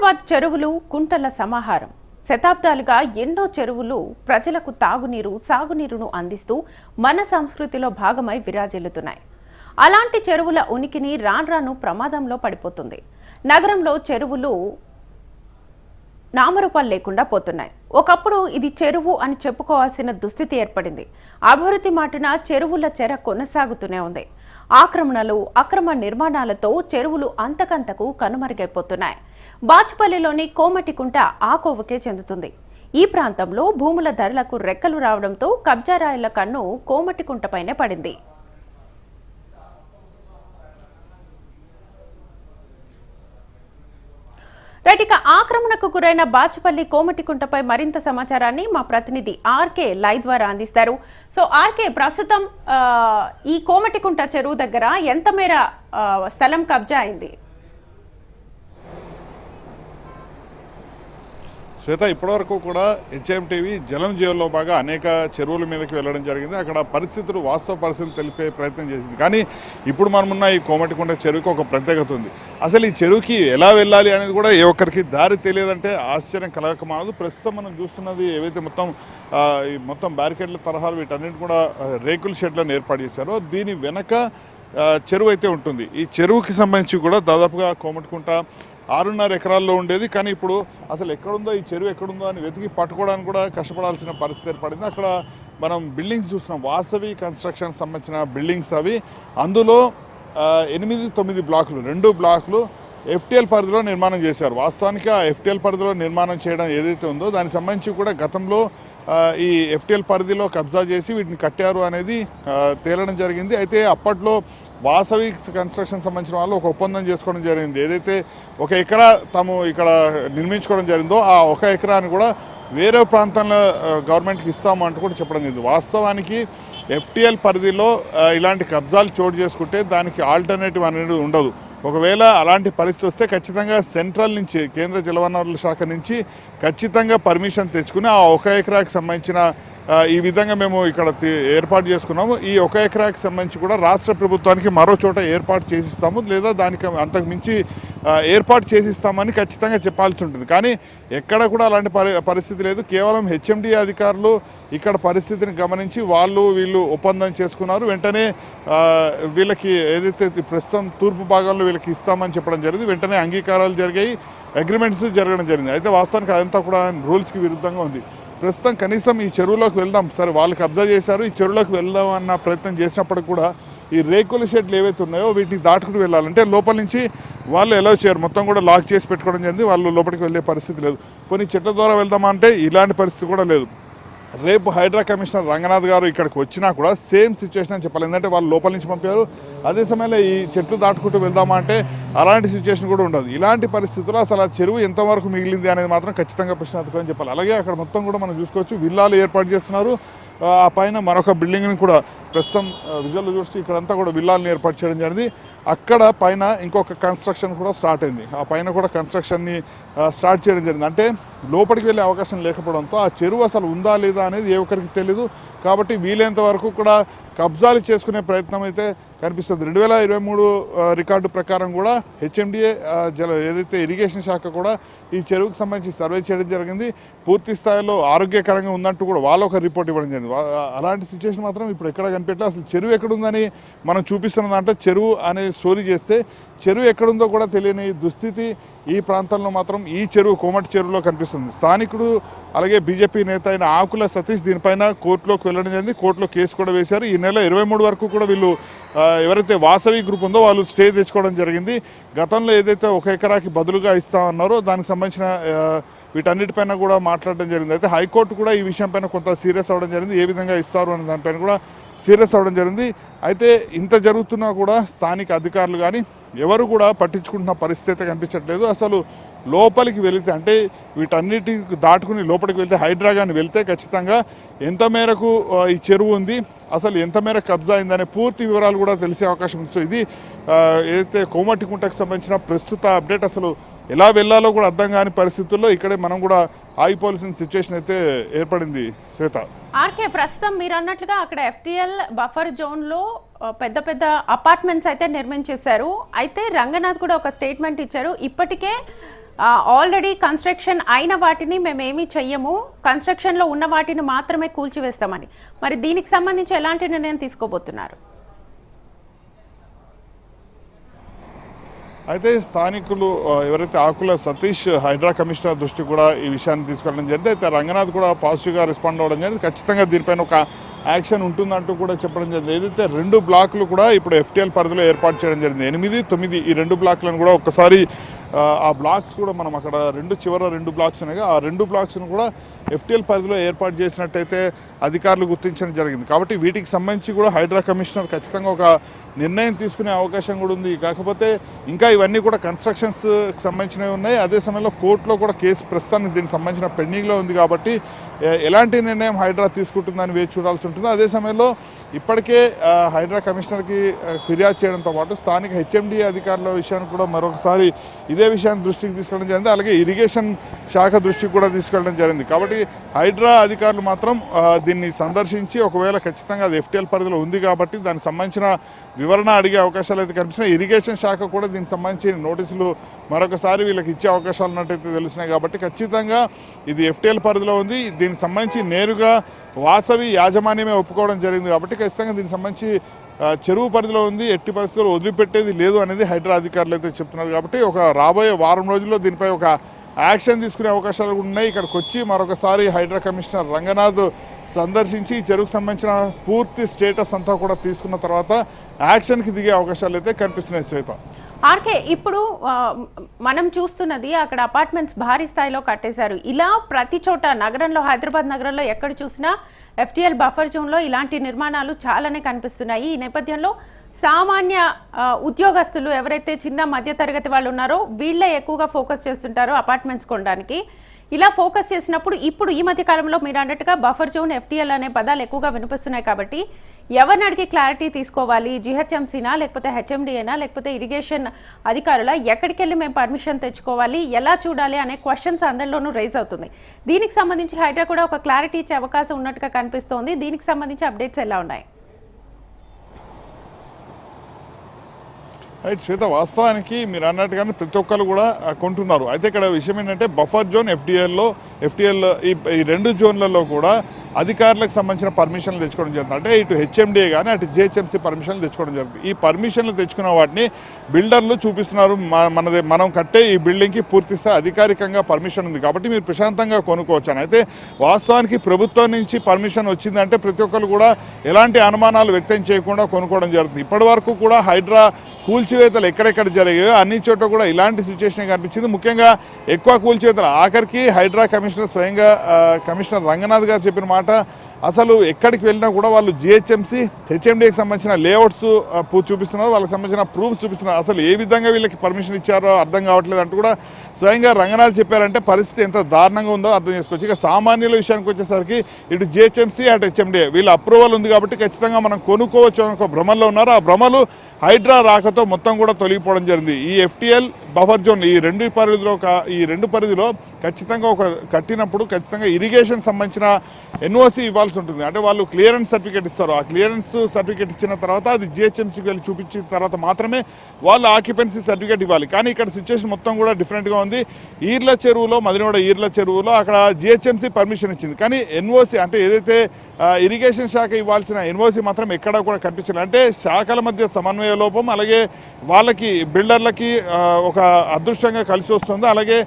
హైదరాబాద్ చెరువులు కుంటల సమాహారం. శతాబ్దాలుగా ఎన్నో చెరువులు ప్రజలకు తాగునీరు సాగునీరును అందిస్తూ మన సంస్కృతిలో భాగమై విరాజిల్లుతున్నాయి. అలాంటి చెరువుల ఉనికిని రాను ప్రమాదంలో పడిపోతుంది. నగరంలో చెరువులు నామరూపాలు లేకుండా పోతున్నాయి. ఒకప్పుడు ఇది చెరువు అని చెప్పుకోవాల్సిన దుస్థితి ఏర్పడింది. అభివృద్ధి మాటున చెరువుల చెర కొనసాగుతూనే ఉంది. ఆక్రమణలు అక్రమ నిర్మాణాలతో చెరువులు అంతకంతకు కనుమరుగైపోతున్నాయి. బాచుపల్లిలోని కోమటికుంట ఆ కోవకే చెందుతుంది. ఈ ప్రాంతంలో భూముల ధరలకు రెక్కలు రావడంతో కబ్జారాయుల కన్ను కోమటికుంటపైనే పడింది. రైట్ ఇక ఆక్రమణకు గురైన బాచుపల్లి కోమటికుంటపై మరింత సమాచారాన్ని మా ప్రతినిధి ఆర్కే లై ద్వారా అందిస్తారు. సో ఆర్కే ప్రస్తుతం ఈ కోమటికుంట చెరువు దగ్గర ఎంత మేర స్థలం కబ్జా అయింది? శ్వేత ఇప్పటివరకు కూడా హెచ్ఎంటీవీ జలం జీవన్లో బాగా అనేక చెరువుల మీదకి వెళ్ళడం జరిగింది. అక్కడ పరిస్థితులు వాస్తవ పరిస్థితులు తెలిపే ప్రయత్నం చేసింది. కానీ ఇప్పుడు మనమున్న ఈ కోమటికొండ చెరువుకి ఒక ప్రత్యేకత ఉంది. అసలు ఈ చెరువుకి ఎలా వెళ్ళాలి అనేది కూడా ఏ ఒక్కరికి దారి తెలియదంటే ఆశ్చర్యం కలగక మానదు ప్రస్తుతం మనం చూస్తున్నది ఏవైతే మొత్తం ఈ మొత్తం బ్యారికేడ్ల తరహాలు వీటన్నిటి కూడా రేకుల షెడ్లను ఏర్పాటు చేశారో దీని వెనక చెరువు అయితే ఉంటుంది. ఈ చెరువుకి సంబంధించి కూడా దాదాపుగా కోమటికుంట ఆరున్నర ఎకరాల్లో ఉండేది కానీ ఇప్పుడు అసలు ఎక్కడుందో ఈ చెరువు ఎక్కడుందో అని వెతికి పట్టుకోవడానికి కూడా కష్టపడాల్సిన పరిస్థితి ఏర్పడింది. అక్కడ మనం బిల్డింగ్స్ చూస్తున్నాం వాసవి కన్స్ట్రక్షన్ సంబంధించిన బిల్డింగ్స్ అవి. అందులో ఎనిమిది తొమ్మిది బ్లాకులు రెండు బ్లాకులు ఎఫ్టిఎల్ పరిధిలో నిర్మాణం చేశారు. వాస్తవానికి ఆ ఎఫ్టిఎల్ పరిధిలో నిర్మాణం చేయడం ఏదైతే ఉందో దానికి సంబంధించి కూడా గతంలో ఈ ఎఫ్టిఎల్ పరిధిలో కబ్జా చేసి వీటిని కట్టారు అనేది తేలడం జరిగింది. అయితే అప్పట్లో వాసవి కన్స్ట్రక్షన్ సంబంధించిన వాళ్ళు ఒక ఒప్పందం చేసుకోవడం జరిగింది. ఏదైతే ఒక ఎకరా తాము ఇక్కడ నిర్మించుకోవడం జరిగిందో ఆ ఒక ఎకరాన్ని కూడా వేరే ప్రాంతంలో గవర్నమెంట్కి ఇస్తాము అంటూ కూడా చెప్పడం జరిగింది. వాస్తవానికి ఎఫ్టిఎల్ పరిధిలో ఇలాంటి కబ్జాలు చోటు చేసుకుంటే దానికి ఆల్టర్నేటివ్ అనేది ఉండదు. ఒకవేళ అలాంటి పరిస్థితి వస్తే ఖచ్చితంగా సెంట్రల్ నుంచి కేంద్ర జలవనరుల శాఖ నుంచి ఖచ్చితంగా పర్మిషన్ తెచ్చుకుని ఆ ఒక ఎకరాకి సంబంధించిన ఈ విధంగా మేము ఇక్కడ ఏర్పాటు చేసుకున్నాము. ఈ ఒక ఎకరాకి సంబంధించి కూడా రాష్ట్ర ప్రభుత్వానికి మరో చోట ఏర్పాటు చేసిస్తాము. లేదా దానికి అంతకు మించి ఏర్పాటు చేసిస్తామని ఖచ్చితంగా చెప్పాల్సి ఉంటుంది. కానీ ఎక్కడ కూడా అలాంటి పరి పరిస్థితి లేదు. కేవలం హెచ్ఎండి అధికారులు ఇక్కడ పరిస్థితిని గమనించి వాళ్ళు వీళ్ళు ఒప్పందం చేసుకున్నారు. వెంటనే వీళ్ళకి ఏదైతే ప్రస్తుతం తూర్పు భాగాల్లో వీళ్ళకి ఇస్తామని చెప్పడం జరిగింది. వెంటనే అంగీకారాలు జరిగాయి. అగ్రిమెంట్స్ జరగడం జరిగింది. అయితే వాస్తవానికి అదంతా కూడా రూల్స్కి విరుద్ధంగా ఉంది. ప్రస్తుతం కనీసం ఈ చెరువులోకి వెళ్దాం. సరే వాళ్ళు కబ్జా చేశారు. ఈ చెరువులోకి వెళ్దాం అన్న ప్రయత్నం చేసినప్పటికి కూడా ఈ రేకుల షెడ్లు ఏవైతే ఉన్నాయో వీటిని దాటుకుని వెళ్ళాలంటే లోపల నుంచి వాళ్ళు ఎలా చేయరు. మొత్తం కూడా లాక్ చేసి పెట్టుకోవడం జరిగింది. వాళ్ళు లోపలికి వెళ్ళే పరిస్థితి లేదు. కొన్ని చెట్ల ద్వారా వెళ్దామా అంటే ఇలాంటి పరిస్థితి కూడా లేదు. రేపు హైడ్రా కమిషనర్ రంగనాథ్ గారు ఇక్కడికి వచ్చినా కూడా సేమ్ సిచ్యువేషన్ అని చెప్పాలి. ఎందుకంటే వాళ్ళు లోపల నుంచి పంపారు. అదే సమయంలో ఈ చెట్లు దాటుకుంటూ వెళ్దామంటే అలాంటి సిచ్యువేషన్ కూడా ఉండదు. ఇలాంటి పరిస్థితుల్లో అసలు ఆ చెరువు ఎంతవరకు మిగిలింది అనేది మాత్రం ఖచ్చితంగా ప్రశ్నార్థకం అని చెప్పాలి. అలాగే అక్కడ మొత్తం కూడా మనం చూసుకోవచ్చు. విల్లాలు ఏర్పాటు చేస్తున్నారు. ఆ పైన మరొక బిల్డింగ్ని కూడా ప్రస్తుతం విజువల్ చూస్తే ఇక్కడంతా కూడా విల్లాలను ఏర్పాటు చేయడం జరిగింది. అక్కడ పైన ఇంకొక కన్స్ట్రక్షన్ కూడా స్టార్ట్ అయింది. ఆ పైన కూడా కన్స్ట్రక్షన్ని స్టార్ట్ చేయడం జరిగింది. అంటే లోపలికి వెళ్ళే అవకాశం లేకపోవడంతో ఆ చెరువు అసలు ఉందా లేదా అనేది ఏ ఒక్కరికి తెలియదు కాబట్టి వీలైనంత వరకు కూడా కబ్జాలు చేసుకునే ప్రయత్నం అయితే కనిపిస్తుంది. రెండు వేల ఇరవై మూడు రికార్డు ప్రకారం కూడా హెచ్ఎండిఏ జల ఏదైతే ఇరిగేషన్ శాఖ కూడా ఈ చెరువుకు సంబంధించి సర్వే చేయడం జరిగింది. పూర్తి స్థాయిలో ఆరోగ్యకరంగా ఉందంటూ కూడా వాళ్ళు ఒక రిపోర్ట్ ఇవ్వడం జరిగింది. అలాంటి సిచ్యువేషన్ మాత్రం ఇప్పుడు ఎక్కడ కనిపెట్టలేదు. అసలు చెరువు ఎక్కడుందని మనం చూపిస్తున్న దాంట్లో చెరువు అనే స్టోరీ చేస్తే చెరువు ఎక్కడుందో కూడా తెలియని దుస్థితి ఈ ప్రాంతంలో మాత్రం ఈ చెరువు కోమటి చెరువులో కనిపిస్తుంది. స్థానికుడు అలాగే బీజేపీ నేత అయిన ఆకుల సతీష్ దీనిపైన కోర్టులోకి వెళ్ళడం జరిగింది. కోర్టులో కేసు కూడా వేశారు. ఈ నెల ఇరవై మూడు వరకు కూడా వీళ్ళు ఎవరైతే వాసవి గ్రూప్ ఉందో వాళ్ళు స్టే తెచ్చుకోవడం జరిగింది. గతంలో ఏదైతే ఒక ఎకరాకి బదులుగా ఇస్తామన్నారో దానికి సంబంధించిన వీటన్నిటిపైన కూడా మాట్లాడడం జరిగింది. అయితే హైకోర్టు కూడా ఈ విషయం పైన కొంత సీరియస్ అవ్వడం జరిగింది. ఏ విధంగా ఇస్తారు అనే దానిపైన కూడా సీరియస్ అవ్వడం జరిగింది. అయితే ఇంత జరుగుతున్నా కూడా స్థానిక అధికారులు కానీ ఎవరు కూడా పట్టించుకుంటున్న పరిస్థితి కనిపించట్లేదు. అసలు లోపలికి వెళితే అంటే వీటన్నిటి దాటుకుని లోపలికి వెళ్తే హైడ్రా వెళ్తే ఖచ్చితంగా ఎంత మేరకు ఈ చెరువు ఉంది అసలు ఎంత మేరకు కబ్జా అయిందనే పూర్తి వివరాలు కూడా తెలిసే అవకాశం ఉంది. సో ఇది ఏదైతే కోమటికుంటకు సంబంధించిన ప్రస్తుత అప్డేట్ అసలు ఎలా వెళ్ళాలో కూడా అర్థం కాని పరిస్థితుల్లో ఇక్కడే మనం కూడా ఆగిపోవాల్సిన సిచ్యువేషన్ అయితే ఏర్పడింది శ్వేత. ఆర్కే ప్రస్తుతం మీరు అన్నట్లుగా అక్కడ ఎఫ్టిఎల్ బఫర్ జోన్లో పెద్ద పెద్ద అపార్ట్మెంట్స్ అయితే నిర్మించేశారు అయితే రంగనాథ్ కూడా ఒక స్టేట్మెంట్ ఇచ్చారు. ఇప్పటికే ఆల్రెడీ కన్స్ట్రక్షన్ అయిన వాటిని మేము చెయ్యము. కన్స్ట్రక్షన్లో ఉన్న వాటిని మాత్రమే కూల్చివేస్తామని. మరి దీనికి సంబంధించి ఎలాంటి నిర్ణయం తీసుకోబోతున్నారు? అయితే స్థానికులు ఎవరైతే ఆకుల సతీష్ హైడ్రా కమిషనర్ దృష్టి కూడా ఈ విషయాన్ని తీసుకెళ్ళడం జరిగింది. అయితే రంగనాథ్ కూడా పాజిటివ్గా రెస్పాండ్ అవ్వడం జరిగింది. ఖచ్చితంగా దీనిపైన ఒక యాక్షన్ ఉంటుందంటూ కూడా చెప్పడం జరిగింది. ఏదైతే రెండు బ్లాక్లు కూడా ఇప్పుడు ఎఫ్టీఎల్ పరిధిలో ఏర్పాటు చేయడం జరిగింది. ఎనిమిది తొమ్మిది ఈ రెండు బ్లాక్లను కూడా ఒక్కసారి ఆ, ఆ బ్లాక్స్ కూడా మనం అక్కడ రెండు చివర రెండు బ్లాక్స్ ఉన్నాయి ఆ రెండు బ్లాక్స్ను కూడా ఎఫ్టీఎల్ పరిధిలో ఏర్పాటు చేసినట్టయితే అధికారులు గుర్తించడం జరిగింది. కాబట్టి వీటికి సంబంధించి కూడా హైడ్రా కమిషనర్ ఖచ్చితంగా ఒక నిర్ణయం తీసుకునే అవకాశం కూడా ఉంది. కాకపోతే ఇంకా ఇవన్నీ కూడా కన్స్ట్రక్షన్స్ సంబంధించినవి ఉన్నాయి. అదే సమయంలో కోర్టులో కూడా కేసు ప్రస్తుతానికి దీనికి సంబంధించిన పెండింగ్లో ఉంది కాబట్టి ఎలాంటి నిర్ణయం హైడ్రా తీసుకుంటుందని వేచి చూడాల్సి ఉంటుంది. అదే సమయంలో ఇప్పటికే హైడ్రా కమిషనర్కి ఫిర్యాదు చేయడంతో పాటు స్థానిక హెచ్ఎండి అధికారుల విషయాన్ని కూడా మరొకసారి ఇదే విషయాన్ని దృష్టికి తీసుకెళ్ళడం జరిగింది. అలాగే ఇరిగేషన్ శాఖ దృష్టికి కూడా తీసుకెళ్ళడం జరిగింది. కాబట్టి హైడ్రా అధికారులు మాత్రం దీన్ని సందర్శించి ఒకవేళ ఖచ్చితంగా అది ఎఫ్టీఎల్ పరిధిలో ఉంది కాబట్టి దానికి సంబంధించిన వివరణ అడిగే అవకాశాలు అయితే కనిపిస్తున్నాయి. ఇరిగేషన్ శాఖ కూడా దీనికి సంబంధించి నోటీసులు మరొకసారి వీళ్ళకి ఇచ్చే అవకాశాలు ఉన్నట్టయితే తెలుస్తున్నాయి కాబట్టి ఖచ్చితంగా ఇది ఎఫ్టీఎల్ పరిధిలో ఉంది. దీనికి సంబంధించి నేరుగా వాసవి యాజమాన్యమే ఒప్పుకోవడం జరిగింది కాబట్టి ఖచ్చితంగా దీనికి సంబంధించి చెరువు పరిధిలో ఉంది. ఎట్టి పరిస్థితుల్లో వదిలిపెట్టేది లేదు అనేది హైడ్రా అధికారులు అయితే చెప్తున్నారు కాబట్టి ఒక రాబోయే వారం రోజుల్లో దీనిపై ఒక యాక్షన్ తీసుకునే అవకాశాలు ఉన్నాయి. ఇక్కడికి వచ్చి మరొకసారి హైడ్రా కమిషనర్ రంగనాథ్ సందర్శించి ఈ చెరువుకు సంబంధించిన పూర్తి స్టేటస్ అంతా కూడా తీసుకున్న తర్వాత యాక్షన్కి దిగే అవకాశాలు అయితే కనిపిస్తున్నాయి శ్వేత. ఆర్కే ఇప్పుడు మనం చూస్తున్నది అక్కడ అపార్ట్మెంట్స్ భారీ స్థాయిలో కట్టేశారు. ఇలా ప్రతి చోట నగరంలో హైదరాబాద్ నగరంలో ఎక్కడ చూసినా ఎఫ్టీఎల్ బఫర్ జోన్లో ఇలాంటి నిర్మాణాలు చాలానే కనిపిస్తున్నాయి. ఈ నేపథ్యంలో సామాన్య ఉద్యోగస్తులు ఎవరైతే చిన్న మధ్య తరగతి వాళ్ళు ఉన్నారో వీళ్ళే ఎక్కువగా ఫోకస్ చేస్తుంటారో అపార్ట్మెంట్స్ కొనడానికి. ఇలా ఫోకస్ చేసినప్పుడు ఇప్పుడు ఈ మధ్య కాలంలో మీరు అన్నట్టుగా బఫర్ జోన్ ఎఫ్టీఎల్ అనే పదాలు ఎక్కువగా వినిపిస్తున్నాయి కాబట్టి ఎవరిని అడిగి క్లారిటీ తీసుకోవాలి? జిహెచ్ఎంసీనా లేకపోతే హెచ్ఎండిఏనా లేకపోతే ఇరిగేషన్ అధికారుల? ఎక్కడికి వెళ్ళి మేము పర్మిషన్ తెచ్చుకోవాలి? ఎలా చూడాలి? అనే క్వశ్చన్స్ అందరిలోనూ రైజ్ అవుతుంది. దీనికి సంబంధించి హైడ్రా కూడా ఒక క్లారిటీ ఇచ్చే అవకాశం ఉన్నట్టుగా కనిపిస్తోంది. దీనికి సంబంధించి అప్డేట్స్ ఎలా ఉన్నాయి? రైట్ శ్వేత వాస్తవానికి మీరు అన్నట్టుగానే ప్రతి ఒక్కరు కూడా కొంటున్నారు. అయితే ఇక్కడ విషయం ఏంటంటే బఫర్ జోన్ ఎఫ్డిఎల్లో ఎఫ్డిఎల్లో ఈ రెండు జోన్లలో కూడా అధికారులకు సంబంధించిన పర్మిషన్లు తెచ్చుకోవడం జరుగుతుంది. అంటే ఇటు హెచ్ఎండిఏ కానీ అటు జిహెచ్ఎంసీ పర్మిషన్లు తెచ్చుకోవడం జరుగుతుంది. ఈ పర్మిషన్లు తెచ్చుకున్న వాటిని బిల్డర్లు చూపిస్తున్నారు. మనది మనం కట్టే ఈ బిల్డింగ్కి పూర్తి అధికారికంగా పర్మిషన్ ఉంది. కాబట్టి మీరు ప్రశాంతంగా కొనుక్కోవచ్చు అయితే వాస్తవానికి ప్రభుత్వం నుంచి పర్మిషన్ వచ్చిందంటే ప్రతి ఒక్కరు కూడా ఎలాంటి అనుమానాలు వ్యక్తం చేయకుండా కొనుక్కోవడం జరుగుతుంది. ఇప్పటి వరకు కూడా హైడ్రా కూల్చివేతలు ఎక్కడెక్కడ జరిగాయో అన్ని చోట్ల కూడా ఇలాంటి సిచ్యువేషన్ కనిపించింది. ముఖ్యంగా ఎక్కువ కూల్చివేతలు. ఆఖరికి హైడ్రా కమిషనర్ స్వయంగా కమిషనర్ రంగనాథ్ గారు చెప్పిన మాట అసలు ఎక్కడికి వెళ్ళినా కూడా వాళ్ళు జిహెచ్ఎంసీ హెచ్ఎండికి సంబంధించిన లేఅవుట్స్ చూపిస్తున్నారు. వాళ్ళకి సంబంధించిన ప్రూఫ్స్ చూపిస్తున్నారు. అసలు ఏ విధంగా వీళ్ళకి పర్మిషన్ ఇచ్చారో అర్థం కావట్లేదు అంటూ కూడా స్వయంగా రంగనాథ్ చెప్పారంటే పరిస్థితి ఎంత దారుణంగా ఉందో అర్థం చేసుకోవచ్చు. ఇక సామాన్యుల విషయానికి వచ్చేసరికి ఇటు జిహెచ్ఎంసీ అటు హెచ్ఎండి వీళ్ళ అప్రూవల్ ఉంది కాబట్టి ఖచ్చితంగా మనం కొనుక్కోవచ్చు అని ఒక భ్రమల్లో ఉన్నారు. ఆ భ్రమలు హైడ్రా రాకతో మొత్తం కూడా తొలగిపోవడం జరిగింది. ఈ ఎఫ్టీఎల్ బఫర్ జోన్ ఈ రెండు పరిధిలో ఒక- ఈ రెండు పరిధిలో ఖచ్చితంగా ఒక కట్టినప్పుడు ఖచ్చితంగా ఇరిగేషన్ సంబంధించిన ఎన్ఓసి ఇవ్వాల్సి ఉంటుంది. అంటే వాళ్ళు క్లియరెన్స్ సర్టిఫికేట్ ఇస్తారు. ఆ క్లియరెన్స్ సర్టిఫికేట్ ఇచ్చిన తర్వాత అది జిహెచ్ఎంసీకి వెళ్ళి చూపించిన తర్వాత మాత్రమే వాళ్ళు ఆక్యుపెన్సీ సర్టిఫికేట్ ఇవ్వాలి. కానీ ఇక్కడ సిచ్యువేషన్ మొత్తం కూడా డిఫరెంట్గా ఉంది. ఈర్ల చెరువులో మదినోడ ఈర్ల చెరువులో అక్కడ జిహెచ్ఎంసీ పర్మిషన్ ఇచ్చింది. కానీ ఎన్ఓసి అంటే ఏదైతే ఇరిగేషన్ శాఖ ఇవ్వాల్సిన ఎన్ఓసి మాత్రం ఎక్కడా కూడా కనిపించలేదు. అంటే శాఖల మధ్య సమన్వయ లోపం అలాగే వాళ్ళకి బిల్డర్లకి ఒక అదృష్టంగా కలిసి వస్తుంది. అలాగే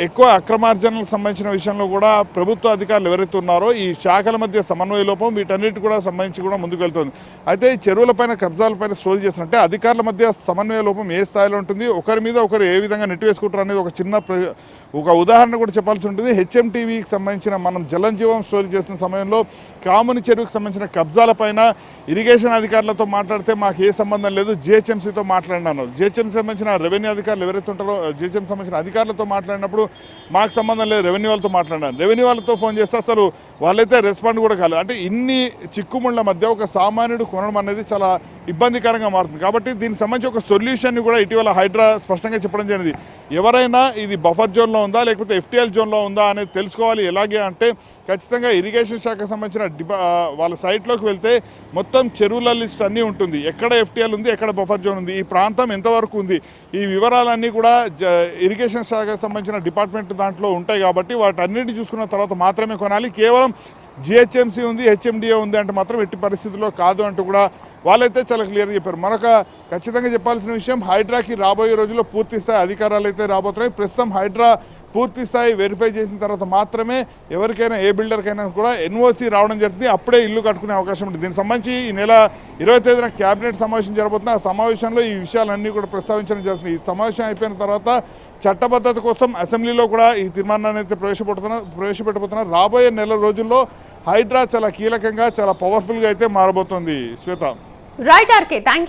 ఎక్కువ అక్రమార్జనలకు సంబంధించిన విషయంలో కూడా ప్రభుత్వ అధికారులు ఎవరైతే ఉన్నారో ఈ శాఖల మధ్య సమన్వయ లోపం వీటన్నిటి కూడా సంబంధించి కూడా ముందుకు వెళ్తుంది అయితే ఈ చెరువులపైన కబ్జాలపైన స్టోరీ చేసినట్టే అధికారుల మధ్య సమన్వయ లోపం ఏ స్థాయిలో ఉంటుంది? ఒకరి మీద ఒకరు ఏ విధంగా నెట్టివేసుకుంటారు అనేది ఒక చిన్న ప్ర- ఒక ఉదాహరణ కూడా చెప్పాల్సి ఉంటుంది. హెచ్ఎం టీవీకి సంబంధించిన మనం జలంజీవం స్టోరీ చేసిన సమయంలో కాముని చెరువుకి సంబంధించిన కబ్జాలపైన ఇరిగేషన్ అధికారులతో మాట్లాడితే మాకు ఏ సంబంధం లేదు. జిహెచ్ఎంసీతో మాట్లాడినాను. జిహెచ్ఎంసీ సంబంధించిన రెవెన్యూ అధికారులు ఎవరైతే ఉంటారో జిహెచ్ఎంసీ సంబంధించిన అధికారులతో మాట్లాడినప్పుడు మాకు సంబంధం లేదు రెవెన్యూ వాళ్ళతో మాట్లాడాను రెవెన్యూ వాళ్ళతో ఫోన్ చేస్తే అసలు వాళ్ళైతే రెస్పాండ్ కూడా కాలేదు. అంటే ఇన్ని చిక్కుముళ్ళ మధ్య ఒక సామాన్యుడు కొనడం అనేది చాలా ఇబ్బందికరంగా మారుతుంది. కాబట్టి దీనికి సంబంధించి ఒక సొల్యూషన్ని కూడా ఇటీవల హైడ్రా స్పష్టంగా చెప్పడం జరిగింది. ఎవరైనా ఇది బఫర్ జోన్లో ఉందా లేకపోతే ఎఫ్టీఎల్ జోన్లో ఉందా అనేది తెలుసుకోవాలి. ఎలాగే అంటే ఖచ్చితంగా ఇరిగేషన్ శాఖకు సంబంధించిన డిపా వాళ్ళ సైట్లోకి వెళ్తే మొత్తం చెరువుల లిస్ట్ అన్నీ ఉంటుంది. ఎక్కడ ఎఫ్టీఎల్ ఉంది ఎక్కడ బఫర్ జోన్ ఉంది ఈ ప్రాంతం ఎంతవరకు ఉంది ఈ వివరాలన్నీ కూడా జ ఇరిగేషన్ శాఖకు సంబంధించిన డిపార్ట్మెంట్ దాంట్లో ఉంటాయి కాబట్టి వాటన్నిటిని చూసుకున్న తర్వాత మాత్రమే కొనాలి. కేవలం జిహెచ్ఎంసీ ఉంది హెచ్ఎండిఏ ఉంది అంటే మాత్రం ఎట్టి పరిస్థితుల్లో కాదు అంటూ కూడా వాళ్ళైతే చాలా క్లియర్గా చెప్పారు. మరొక ఖచ్చితంగా చెప్పాల్సిన విషయం హైడ్రాకి రాబోయే రోజుల్లో పూర్తి స్థాయి అధికారాలు అయితే రాబోతున్నాయి. ప్రస్తుతం హైడ్రా పూర్తి స్థాయి వెరిఫై చేసిన తర్వాత మాత్రమే ఎవరికైనా ఏ బిల్డర్కైనా కూడా ఎన్ఓసి రావడం జరుగుతుంది. అప్పుడే ఇల్లు కట్టుకునే అవకాశం ఉంటుంది. దీనికి సంబంధించి ఈ నెల ఇరవై తేదీన కేబినెట్ సమావేశం జరగబోతుంది ఆ సమావేశంలో ఈ విషయాలన్నీ కూడా ప్రస్తావించడం జరుగుతుంది. ఈ సమావేశం అయిపోయిన తర్వాత చట్టబద్ధత కోసం అసెంబ్లీలో కూడా ఈ తీర్మానాన్ని అయితే ప్రవేశపెడుతున్నారు. ప్రవేశపెట్టబోతున్నారు. రాబోయే నెల రోజుల్లో హైడ్రా చాలా కీలకంగా చాలా పవర్ఫుల్గా అయితే మారబోతోంది Shweta. Right R K thank